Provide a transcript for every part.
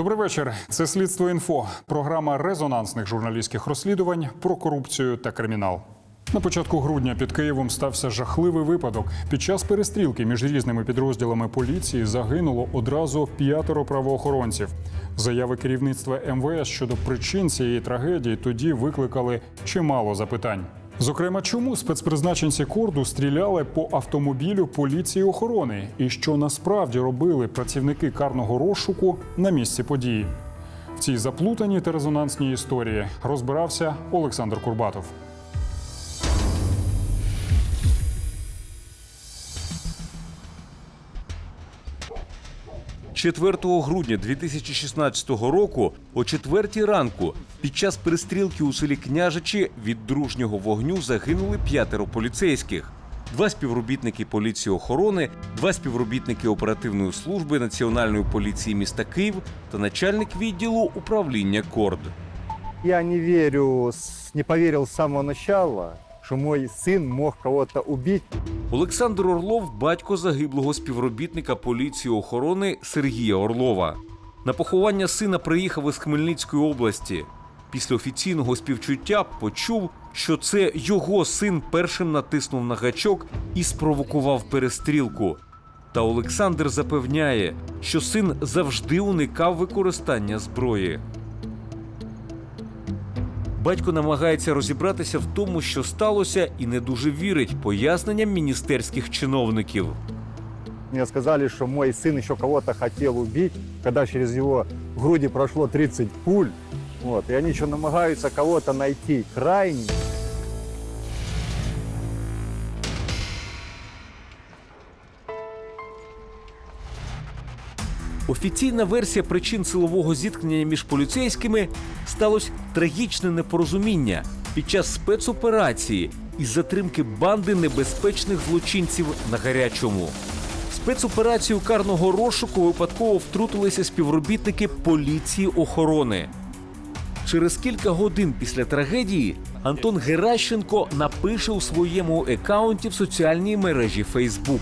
Добрий вечір. Це слідство інфо. Програма резонансних журналістських розслідувань про корупцію та кримінал. На початку грудня під Києвом стався жахливий випадок. Під час перестрілки між різними підрозділами поліції загинуло одразу п'ятеро правоохоронців. Заяви керівництва МВС щодо причин цієї трагедії тоді викликали чимало запитань. Зокрема, чому спецпризначенці корду стріляли по автомобілю поліції охорони, і що насправді робили працівники карного розшуку на місці події. В цій заплутаній та резонансній історії розбирався Олександр Курбатов. – 4 грудня 2016 року о 4 ранку під час перестрілки у селі Княжичі від дружнього вогню загинули п'ятеро поліцейських. Два співробітники поліції охорони, два співробітники оперативної служби Національної поліції міста Київ та начальник відділу управління Корд. Я не верю, с- не поверил с самого начала, что мой сын мог кого-то убить. Олександр Орлов батько загиблого співробітника поліції охорони Сергія Орлова. На поховання сина приїхав із Хмельницької області. Після офіційного співчуття почув, що це його син першим натиснув на гачок і спровокував перестрілку. Та Олександр запевняє, що син завжди уникав використання зброї. Батько намагається розібратися в тому, що сталося, і не дуже вірить поясненням міністерських чиновників. Мне сказали, что мой сын еще кого-то хотел убить, когда через его груди прошло 30 пуль. Вот, и они еще намагаются кого-то найти. Офіційна версія причин силового зіткнення між поліцейськими сталося трагічне непорозуміння під час спецоперації із затримки банди небезпечних злочинців на гарячому. Спецоперацію карного розшуку випадково втрутилися співробітники поліції охорони. Через кілька годин після трагедії Антон Геращенко напише у своєму аккаунті в соціальній мережі Facebook.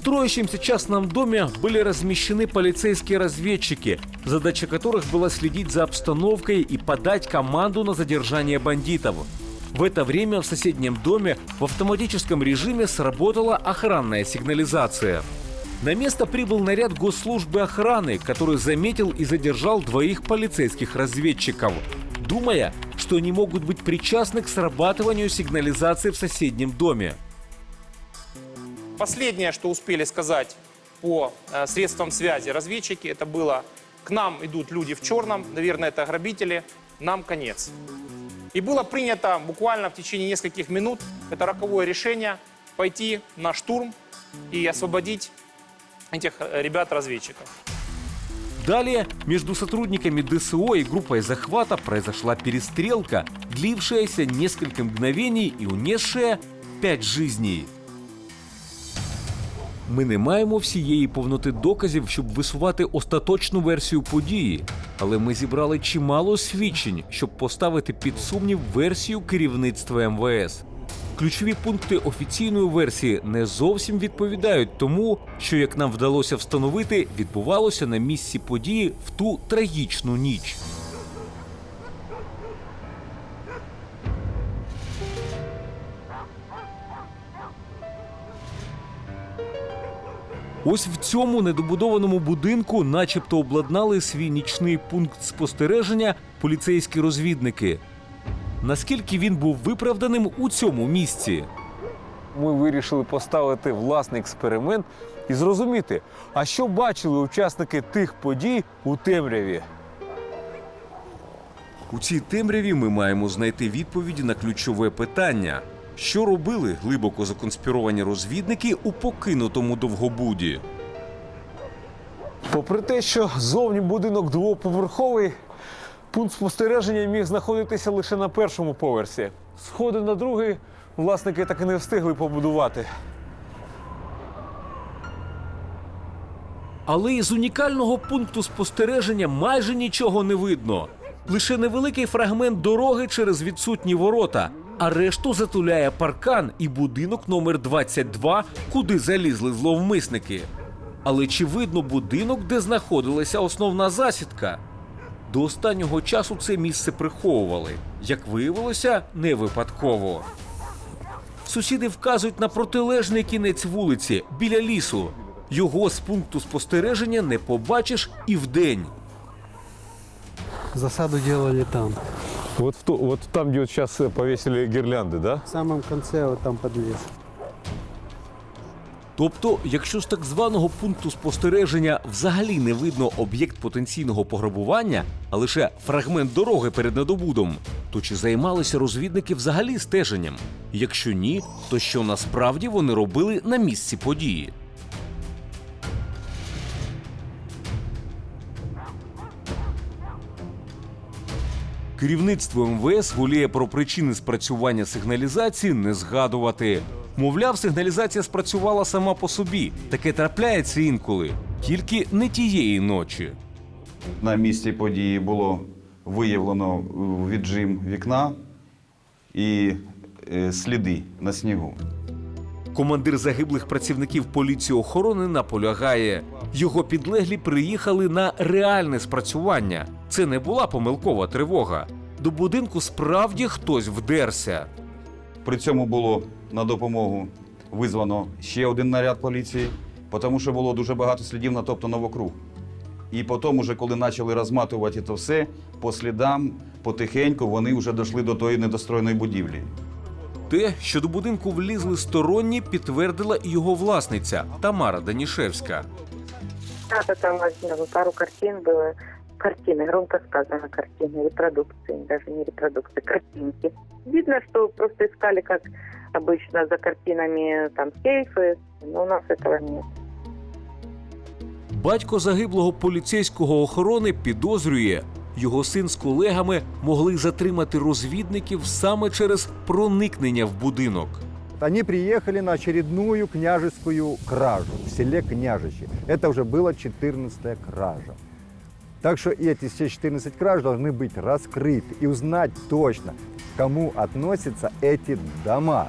Строящемся частном доме были размещены полицейские разведчики, задача которых была следить за обстановкой и подать команду на задержание бандитов. В это время в соседнем доме в автоматическом режиме сработала охранная сигнализация. На место прибыл наряд госслужбы охраны, который заметил и задержал двоих полицейских разведчиков, думая, что они могут быть причастны к срабатыванию сигнализации в соседнем доме. Последнее, что успели сказать по э, средствам связи разведчики, это было «к нам идут люди в черном, наверное, это грабители, нам конец». И было принято буквально в течение нескольких минут это роковое решение пойти на штурм и освободить этих э, ребят-разведчиков. Далее между сотрудниками ДСО и группой захвата произошла перестрелка, длившаяся несколько мгновений и унесшая п'ять жизней. Ми не маємо всієї повноти доказів, щоб висувати остаточну версію події, але ми зібрали чимало свідчень, щоб поставити під сумнів версію керівництва МВС. Ключові пункти офіційної версії не зовсім відповідають тому, що, як нам вдалося встановити, відбувалося на місці події в ту трагічну ніч. Ось в цьому недобудованому будинку, начебто, обладнали свій нічний пункт спостереження поліцейські розвідники. Наскільки він був виправданим у цьому місці? ми вирішили поставити власний експеримент і зрозуміти, а що бачили учасники тих подій у темряві. У цій темряві ми маємо знайти відповіді на ключове питання: що робили глибоко законспіровані розвідники у покинутому довгобуді? Попри те, що зовні будинок двоповерховий, пункт спостереження міг знаходитися лише на першому поверсі. Сходи на другий власники так і не встигли побудувати. Але із унікального пункту спостереження майже нічого не видно. Лише невеликий фрагмент дороги через відсутні ворота, а решту затуляє паркан і будинок номер 22, куди залізли зловмисники. Але чи видно будинок, де знаходилася основна засідка? До останнього часу це місце приховували. Як виявилося, не випадково. Сусіди вказують на протилежний кінець вулиці біля лісу. Його з пункту спостереження не побачиш і вдень. Засаду делали там. Вот, в ту- вот там, где вот сейчас повесили гирлянды, да? В самом конце вот там под лес. Тобто, якщо з так званого пункту спостереження взагалі не видно об'єкт потенційного пограбування, а лише фрагмент дороги перед недобудом, то чи займалися розвідники взагалі стеженням? Якщо ні, то що насправді вони робили на місці події? Керівництво МВС воліє про причини спрацювання сигналізації не згадувати. Мовляв, сигналізація спрацювала сама по собі. Таке трапляється інколи, тільки не тієї ночі. На місці події було виявлено е, віджим вікна і е, сліди на снігу. Командир загиблих працівників поліції охорони наполягає. Його підлеглі приїхали на реальне спрацювання. Це не була помилкова тривога. До будинку справді хтось вдерся. При цьому було на допомогу визвано ще один наряд поліції, тому що було дуже багато слідів натоптано вокруг. І потім, уже коли почали розматувати це все, по слідам потихеньку вони вже дійшли до тої недостроєної будівлі. Те, що до будинку влізли сторонні, підтвердила і його власниця Тамара Данішевська. Да, там возьмем, пару картин было Картины, громко сказано картины, репродукции, даже не репродукции, картинки. Видно, что просто искали, как обычно, за картинами там сейфы, но у нас этого нет. Батько загиблого поліцейського охорони підозрює, його син з колегами могли затримати розвідників саме через проникнення в будинок. Они приехали на очередную княжескую кражу в селе Княжичи. Это уже была 14 кража. Так что эти все 14 краж должны быть раскрыты и узнать точно, к кому относятся эти дома.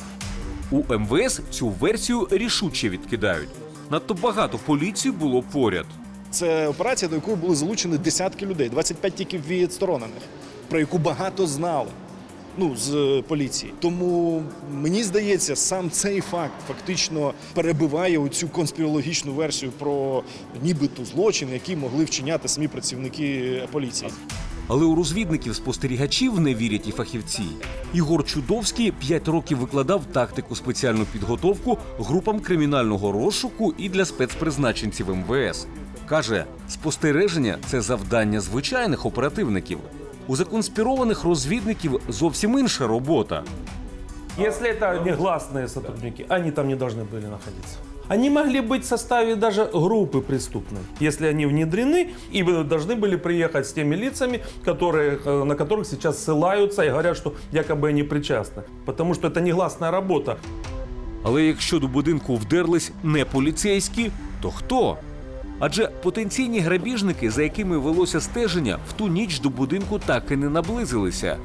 У МВС цю версію рішуче відкидають. Надто багато поліції було поряд. Це операція, до якої були залучені десятки людей, 25 тільки відсторонених, про яку багато знали. Ну, з е, поліції. Тому мені здається, сам цей факт фактично перебиває оцю конспірологічну версію про нібито злочин, які могли вчиняти самі працівники поліції. Але у розвідників спостерігачів не вірять і фахівці. Ігор Чудовський 5 років викладав тактику спеціальну підготовку групам кримінального розшуку і для спецпризначенців МВС. Каже, спостереження це завдання звичайних оперативників. У законспірованих розвідників зовсім інша робота. Если это негласные сотрудники, они там не должны были находиться. Они могли быть в составе даже группы преступной, если они внедрены и вы должны были приехать с теми лицами, которые, э, на которых сейчас ссылаются и говорят, что якобы они причастны. Потому что это негласная работа. Але якщо до будинку вдерлись не поліцейські, то хто? Адже потенційні грабіжники, за якими велося стеження, в ту ніч до будинку так і не наблизилися.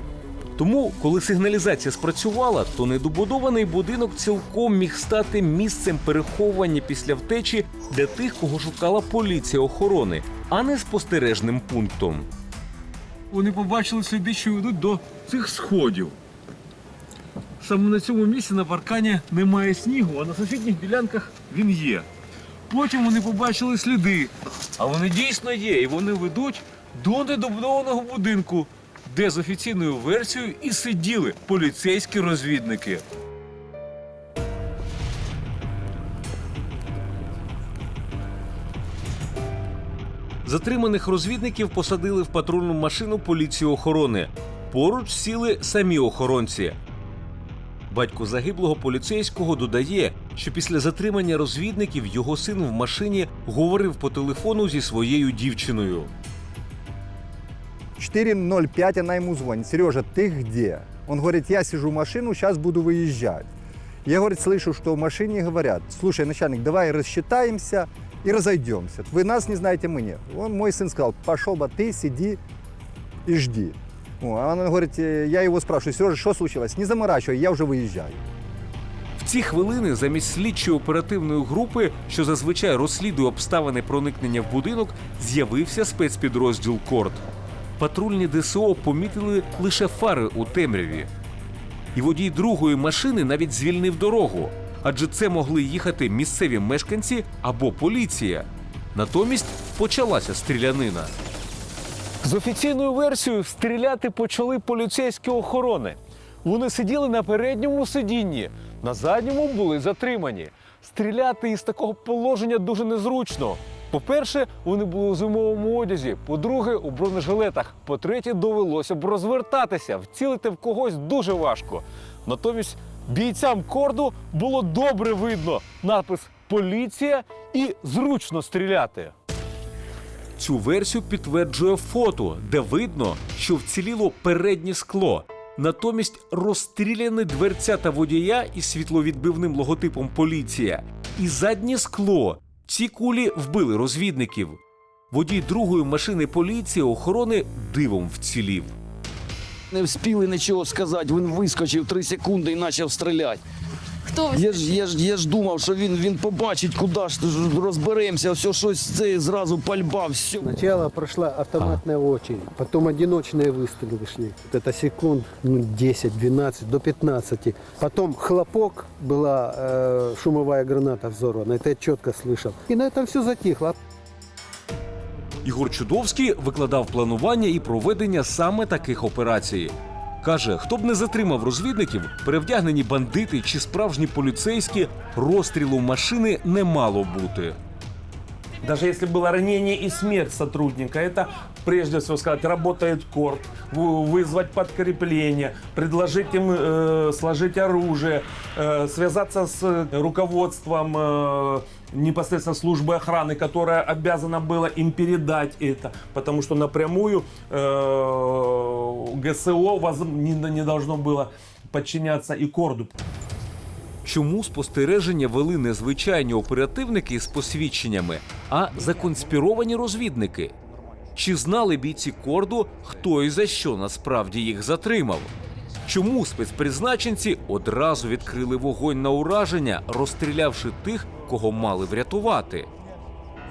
Тому, коли сигналізація спрацювала, то недобудований будинок цілком міг стати місцем переховування після втечі для тих, кого шукала поліція охорони, а не спостережним пунктом. Вони побачили сліди, що ведуть до цих сходів. Саме на цьому місці на паркані немає снігу, а на сусідніх ділянках він є. Потім вони побачили сліди. А вони дійсно є, і вони ведуть до недобудованого будинку, де з офіційною версією і сиділи поліцейські розвідники. Затриманих розвідників посадили в патрульну машину поліції охорони. Поруч сіли самі охоронці. Батько загиблого поліцейського додає, що після затримання розвідників його син в машині говорив по телефону зі своєю дівчиною. 4.05 она ему звонит. Сережа, ты где? Он говорит, я сижу в машину, сейчас буду выезжать. Я, говорит, слышу, что в машине говорят, слушай, начальник, давай рассчитаемся и разойдемся. Вы нас не знаете, мы нет. Он, мой сын сказал, пошел бы ты, сиди и жди. О, а он говорит, э, я его спрашиваю, Сережа, что случилось? Не заморачивай, я уже выезжаю. Ці хвилини замість слідчої оперативної групи, що зазвичай розслідує обставини проникнення в будинок, з'явився спецпідрозділ Корд. Патрульні ДСО помітили лише фари у темряві. І водій другої машини навіть звільнив дорогу, адже це могли їхати місцеві мешканці або поліція. Натомість почалася стрілянина. З офіційною версією стріляти почали поліцейські охорони. Вони сиділи на передньому сидінні, на задньому були затримані. Стріляти із такого положення дуже незручно. По-перше, вони були у зимовому одязі. По-друге, у бронежилетах. По-третє, довелося б розвертатися. Вцілити в когось дуже важко. Натомість бійцям корду було добре видно напис Поліція і зручно стріляти. Цю версію підтверджує фото, де видно, що вціліло переднє скло. Натомість розстріляні дверцята водія із світловідбивним логотипом поліція і заднє скло. Ці кулі вбили розвідників. Водій другої машини поліції охорони дивом вцілів. Не встигли нічого сказати, він вискочив три секунди і почав стріляти. Хто ви? Я ж, я ж, я ж думав, що він, він побачить, куди ж розберемося, все щось це зразу пальба, все. Сначала прошла автоматная очередь, потом одиночные выстрелы шли. Вот Это секунд ну, 10-12 до 15. Потом хлопок, была э, шумовая граната взорвана, это я четко слышал. И на этом все затихло. Ігор Чудовський викладав планування і проведення саме таких операцій. Каже, хто б не затримав розвідників, перевдягнені бандити чи справжні поліцейські, розстрілу машини не мало бути. Даже если было ранение и смерть сотрудника, это прежде всего сказать, работает корт, в- вызвать подкрепление, предложить им э, сложить оружие, э, связаться с руководством э, непосредственно службы охраны, которая обязана была им передать это, потому что напрямую э, ГСО воз- не, не должно было подчиняться и корду. Чому спостереження вели не звичайні оперативники з посвідченнями, а законспіровані розвідники? Чи знали бійці корду, хто і за що насправді їх затримав? Чому спецпризначенці одразу відкрили вогонь на ураження, розстрілявши тих, кого мали врятувати?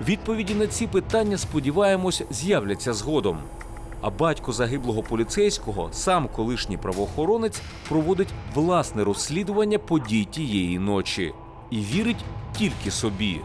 Відповіді на ці питання, сподіваємось, з'являться згодом. А батько загиблого поліцейського, сам колишній правоохоронець, проводить власне розслідування подій тієї ночі і вірить тільки собі.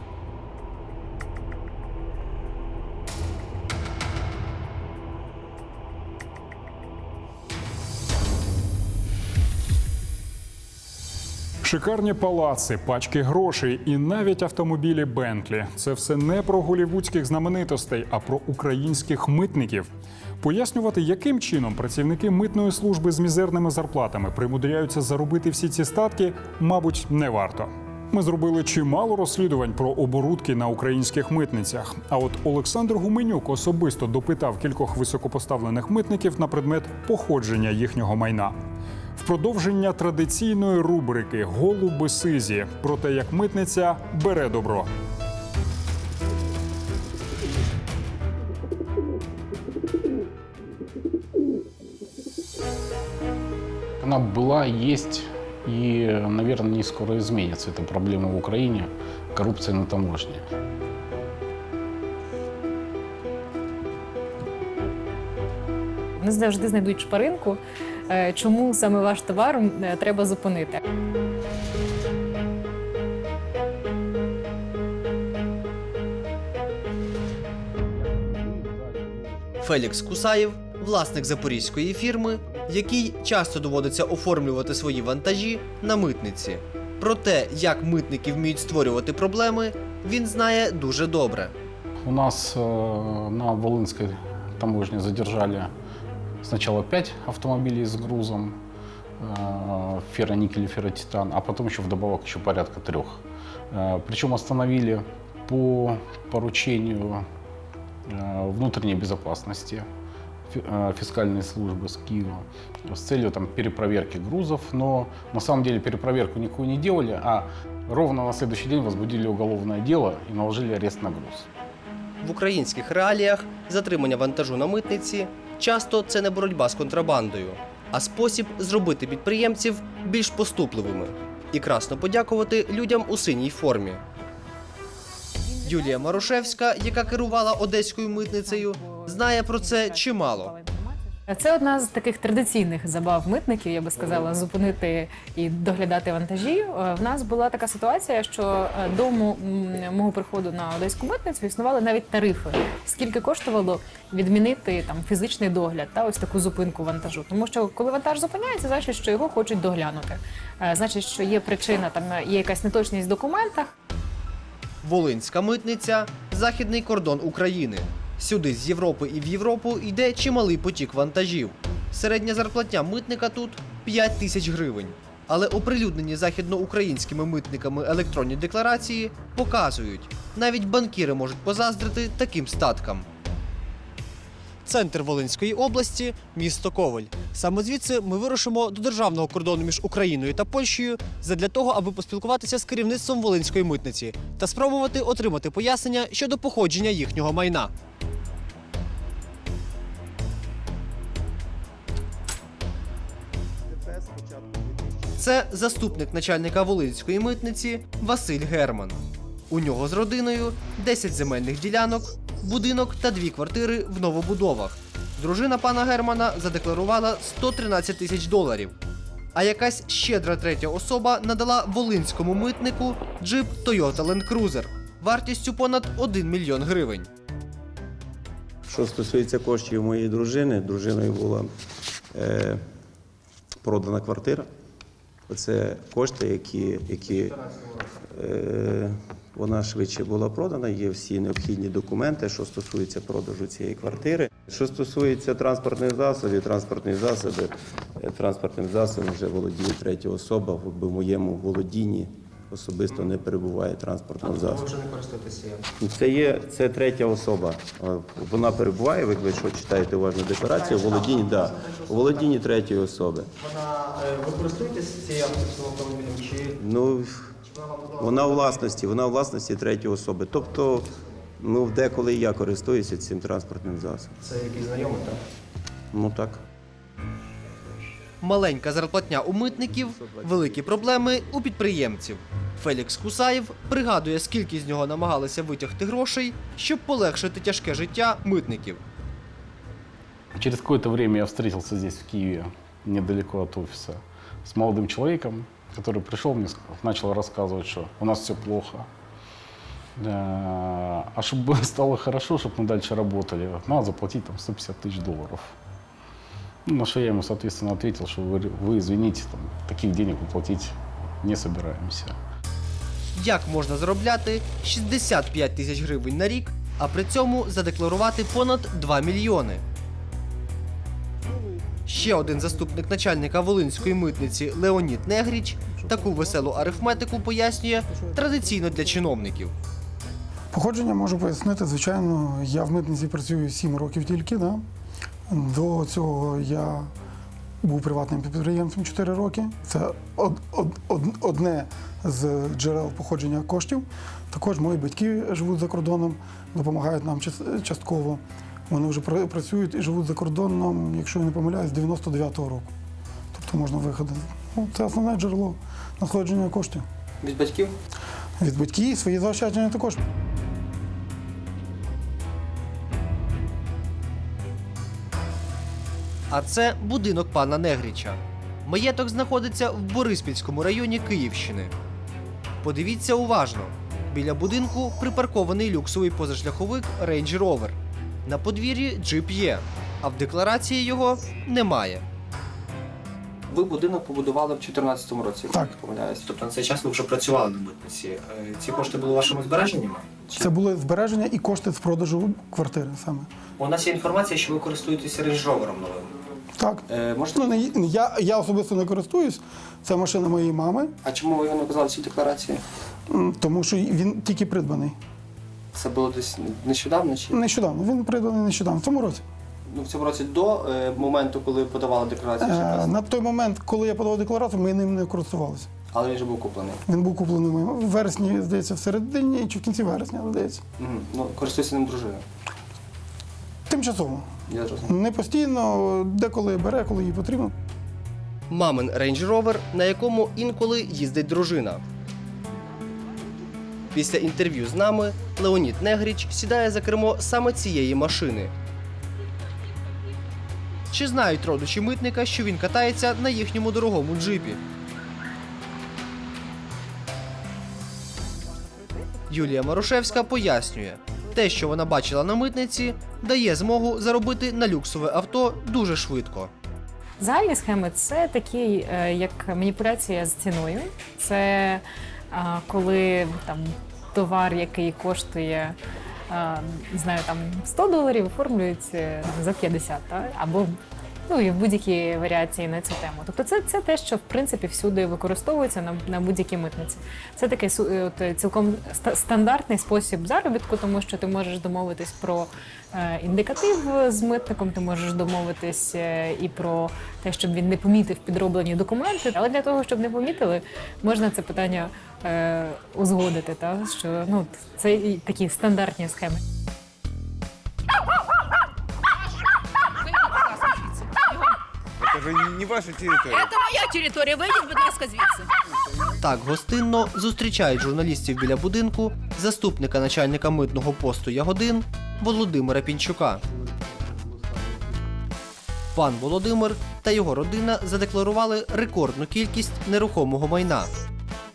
Шикарні палаци, пачки грошей і навіть автомобілі Бентлі це все не про голівудських знаменитостей, а про українських митників. Пояснювати, яким чином працівники митної служби з мізерними зарплатами примудряються заробити всі ці статки, мабуть, не варто. Ми зробили чимало розслідувань про оборудки на українських митницях. А от Олександр Гуменюк особисто допитав кількох високопоставлених митників на предмет походження їхнього майна. Продовження традиційної рубрики Голуби Сизі про те, як митниця бере добро. Она была, есть и, наверное, не скоро изменится. Это проблема в Украине, коррупция на таможне. Вони завжди знайдуть шпаринку, чому саме ваш товар е, треба зупинити. Фелікс Кусаєв, власник запорізької фірми, який часто доводиться оформлювати свої вантажі на митниці. Про те, як митники вміють створювати проблеми, він знає дуже добре. У нас э, на Волынской таможне задержали сначала 5 автомобилей с грузом э, ферроникель и ферротитан, а потом еще вдобавок еще порядка трех. Э, причем остановили по поручению э, внутренней безопасности фи- э, фискальной службы с Киева с целью там, перепроверки грузов, но на самом деле перепроверку никакую не делали, а ровно на следующий день возбудили уголовное дело и наложили арест на груз. В українських реаліях затримання вантажу на митниці часто це не боротьба з контрабандою, а спосіб зробити підприємців більш поступливими. і красно подякувати людям у синій формі. Юлія Марушевська, яка керувала одеською митницею, знає про це чимало. Це одна з таких традиційних забав митників, я би сказала, зупинити і доглядати вантажі. Е, В нас була така ситуація, що е, до мого приходу на одеську митницю існували навіть тарифи. Скільки коштувало відмінити там фізичний догляд та ось таку зупинку вантажу. Тому що коли вантаж зупиняється, значить, що його хочуть доглянути. Е, Значить, що є причина, там є якась неточність в документах. Волинська митниця західний кордон України. Сюди з Європи і в Європу йде чималий потік вантажів. Середня зарплатня митника тут 5 тисяч гривень. Але оприлюднені західноукраїнськими митниками електронні декларації показують, навіть банкіри можуть позаздрити таким статкам. Центр Волинської області місто Коваль. Саме звідси ми вирушимо до державного кордону між Україною та Польщею задля того, аби поспілкуватися з керівництвом Волинської митниці та спробувати отримати пояснення щодо походження їхнього майна. Це заступник начальника Волинської митниці Василь Герман. У нього з родиною 10 земельних ділянок, будинок та дві квартири в новобудовах. Дружина пана Германа задекларувала 113 тисяч доларів. А якась щедра третя особа надала волинському митнику джип Toyota Land Cruiser вартістю понад 1 мільйон гривень. Що стосується коштів моєї дружини, дружиною була е, продана квартира. Оце кошти, які, які е, вона швидше була продана. Є всі необхідні документи, що стосується продажу цієї квартири. Що стосується транспортних засобів, транспортні засоби, е, транспортним засобом вже володіє третя особа. В в моєму володінні особисто не перебуває транспортного засобу. вже не користуєтеся. Це є це третя особа. Е, Вона перебуває, ви якщо читаєте уважно декларацію, у володінні, да, у володінні третьої особи. Вона ви користуєтесь цією автомобілем чи Ну вона у власності, вона у власності третьої особи. Тобто, ну деколи я користуюся цим транспортним засобом. це якийсь знайомий, так? Ну так Маленька зарплатня у митників, великі проблеми у підприємців. Фелікс Кусаєв пригадує, скільки з нього намагалися витягти грошей, щоб полегшити тяжке життя митників. Через какое-то время я встретился здесь, в Киеве, недалеко от офиса, с молодым человеком, который пришел мне, сказал- начал рассказывать, что у нас все плохо. Да, А чтобы стало хорошо, чтобы мы дальше работали, надо заплатить там 150 тысяч долларов. Ну, на что я ему, соответственно, ответил, что вы, вы извините, там, таких денег мы платить не собираемся. Як можна заробляти 65 тисяч гривень на рік, а при цьому задекларувати понад 2 мільйони? Ще один заступник начальника Волинської митниці Леонід Негріч таку веселу арифметику пояснює традиційно для чиновників. Походження можу пояснити. Звичайно, я в митниці працюю 7 років тільки. Да? До цього я був приватним підприємцем 4 роки. Це од, од, од, одне з джерел походження коштів. Також мої батьки живуть за кордоном, допомагають нам частково. Вони вже працюють і живуть за кордоном, якщо я не помиляюсь, з 99-го року. Тобто можна виходити. Ну, це основне джерело надходження коштів. Від батьків? Від батьків свої заощадження також. А це будинок пана Негріча. Маєток знаходиться в Бориспільському районі Київщини. Подивіться уважно. Біля будинку припаркований люксовий позашляховик Range Rover. На подвір'ї джип є, а в декларації його немає. Ви будинок побудували в 2014 році, Так. не помиляюсь. Тобто на цей час ви вже працювали на митниці. Е, Ці кошти були вашими збереженнями? Чи- Це були збереження і кошти з продажу квартири саме. У нас є інформація, що ви користуєтеся Range Rover новим. Так. Е, можете... Ну, не, я, я особисто не користуюсь. Це машина моєї мами, А чому ви його не вказали в цій декларації? м, тому що він тільки придбаний. Це було десь нещодавно чи Нещодавно. Він придбаний нещодавно, в цьому році. ну, в цьому році до е, моменту, коли подавали декларацію, Е, на той момент, коли я подавав декларацію, ми ним не користувалися. але він вже був куплений. Він був куплений в вересні, здається, в середині чи в кінці вересня, здається. Угу. Ну, користується ним дружина. Тимчасово. Я. Не постійно, деколи бере, коли їй потрібно. мамин Range Rover, на якому інколи їздить дружина. Після інтерв'ю з нами Леонід Негріч сідає за кермо саме цієї машини. Чи знають родичі митника, що він катається на їхньому дорогому джипі? Юлія Марушевська пояснює, те, що вона бачила на митниці, дає змогу заробити на люксове авто дуже швидко. Загальні схеми це такі, е, як маніпуляція з ціною. Це е, коли там товар, який коштує. е, Не знаю, там 100 доларів оформлюють за 50, та? або ну і в будь-які варіації на цю тему. Тобто, це, це те, що в принципі всюди використовується на, на будь-якій митниці. Це такий е, от, цілком стандартний спосіб заробітку, тому що ти можеш домовитись про е, індикатив з митником, ти можеш домовитись е, і про те, щоб він не помітив підроблені документи. Але для того, щоб не помітили, можна це питання е, узгодити. Та? Що ну, це такі стандартні схеми. Это же не ваша территория. Це моя територія. Вийдіть, будь ласка, звідси. Так гостинно зустрічають журналістів біля будинку заступника начальника митного посту Ягодин Володимира Пінчука. Пан Володимир та його родина задекларували рекордну кількість нерухомого майна.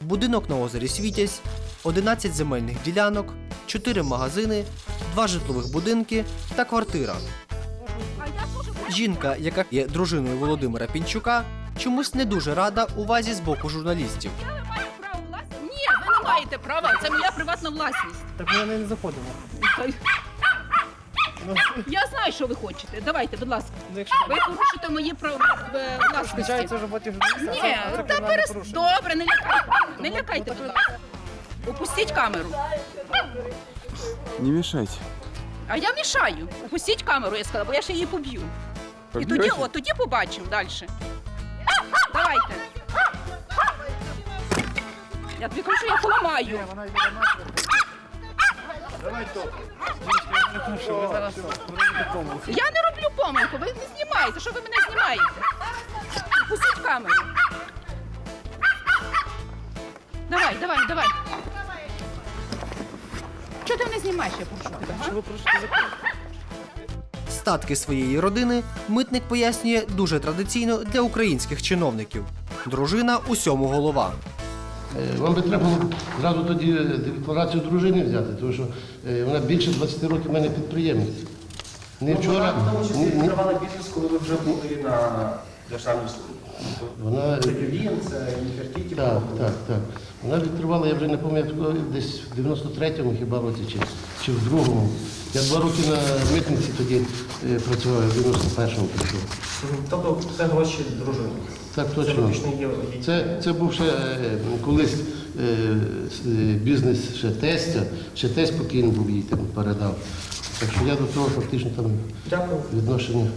Будинок на озері Світязь, 11 земельних ділянок, 4 магазини, 2 житлових будинки та квартира. Жінка, яка є дружиною Володимира Пінчука, чомусь не дуже рада увазі з боку журналістів. Ні, ви не маєте права. Це моя приватна власність. Так ми не заходимо. Я знаю, що ви хочете. Давайте, будь ласка. Ви порушите мої права е, власності. роботі Ні, та перес... Добре, не лякайте. Не лякайте, будь ласка. Опустіть камеру. Не мешайте. А я мішаю. Опустіть камеру, я сказала, бо я ще її поб'ю. І тоді, от тоді побачимо далі. Давайте. Я тобі кажу, що я поламаю. Я не роблю помилку, ви не знімаєте. Що ви мене знімаєте? Пустіть камеру. Давай, давай, давай. Чого ти мене знімаєш, я прошу тебе? а? Статки своєї родини митник пояснює дуже традиційно для українських чиновників. Дружина усьому голова. Е, Вам би треба було зразу тоді е, декларацію дружини взяти, тому що е, вона більше 20 років в мене підприємець. Не вчора. ні- ні- бізнес, коли ви вже були на державній службі. Вона не так, так, так. Вона відкривала, я вже не пам'ятаю, десь в 93-му хіба році, чи, чи в другому. Я два роки на митниці тоді е, працював, я в 91-му прийшов. Тобто це гроші дружини. Так Це точно. фактично є її- Це, це був ще е, колись е, с- е, бізнес ще тестя, ще тесть покійний був їй там передав. Так що я до того фактично там відношення.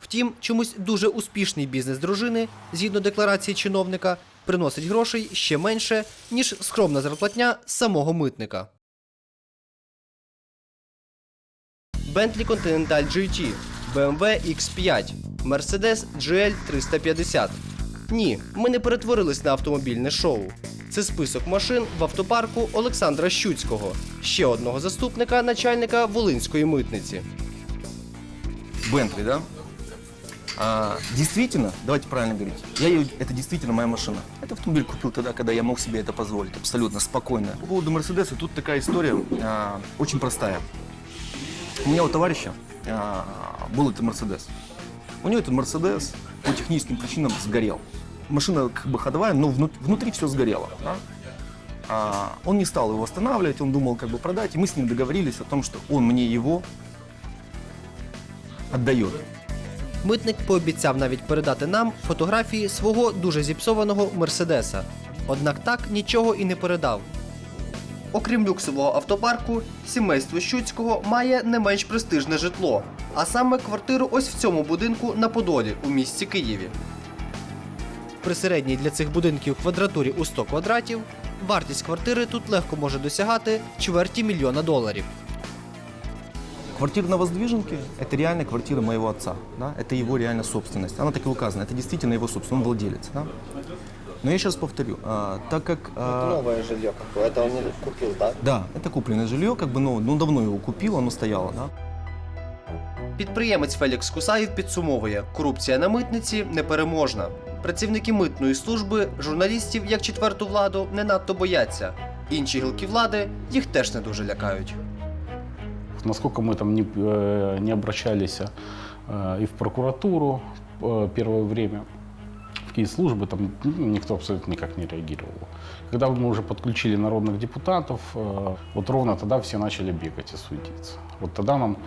Втім, чомусь дуже успішний бізнес дружини, згідно декларації чиновника, приносить грошей ще менше, ніж скромна зарплатня самого митника. Bentley Continental GT, BMW X5, Mercedes GL 350. Ні, ми не перетворились на автомобільне шоу. Це список машин в автопарку Олександра Щуцького, ще одного заступника начальника Волинської митниці. Бентли, да? А, действительно, давайте правильно говорить, я ее, это действительно моя машина. Этот автомобиль купил тогда, когда я мог себе это позволить, абсолютно спокойно. По поводу Мерседеса, тут такая история а, очень простая. У меня у товарища а, был этот Мерседес. У него этот Мерседес по техническим причинам сгорел. Машина как бы ходовая, но внут- внутри все сгорело. да. А, он не стал его восстанавливать, он думал как бы продать, и мы с ним договорились о том, что он мне его отдает. Митник пообіцяв навіть передати нам фотографії свого дуже зіпсованого Мерседеса. Однак так нічого і не передав. Окрім люксового автопарку, сімейство Щуцького має не менш престижне житло, а саме квартиру ось в цьому будинку на Подолі у місті Києві. При середній для цих будинків квадратурі у 100 квадратів вартість квартири тут легко може досягати чверті мільйона доларів. Квартира на Воздвиженке – это реально квартира моего отца. Да? Это его реально собственность. Она так и указана. Это действительно его собственность. Он владелец. Да? Но я сейчас повторю. а, так как... а, Новое жилье какое, это он не купил, да? да, это купленное жилье, как бы, ну, ну, давно его купил, оно стояло, да. Підприємець Фелікс Кусаєв підсумовує: корупція на митниці непереможна. Працівники митної служби, журналістів, як четверту владу, не надто бояться. Інші гілки влади їх теж не дуже лякають. Насколько мы там не, э, не обращались э, и в прокуратуру э, первое время, в службы, там ну, никто абсолютно никак не реагировал. Когда мы уже подключили народных депутатов, вот ровно тогда все начали бегать и суетиться. Вот тогда нам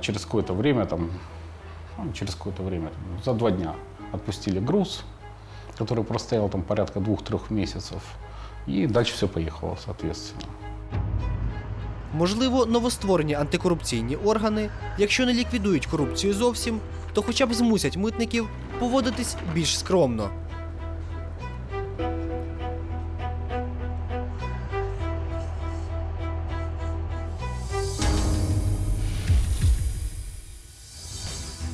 через какое-то время, там, ну, через какое-то время, за два дня отпустили груз, который простоял там порядка двух-трех месяцев, и дальше все поехало, соответственно. Можливо, новостворені антикорупційні органи, якщо не ліквідують корупцію зовсім, то хоча б змусять митників поводитись більш скромно.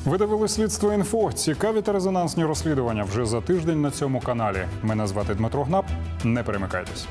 Ви дивили слідство інфо. Цікаві та резонансні розслідування вже за тиждень на цьому каналі. Мене звати Дмитро Гнап. Не перемикайтесь.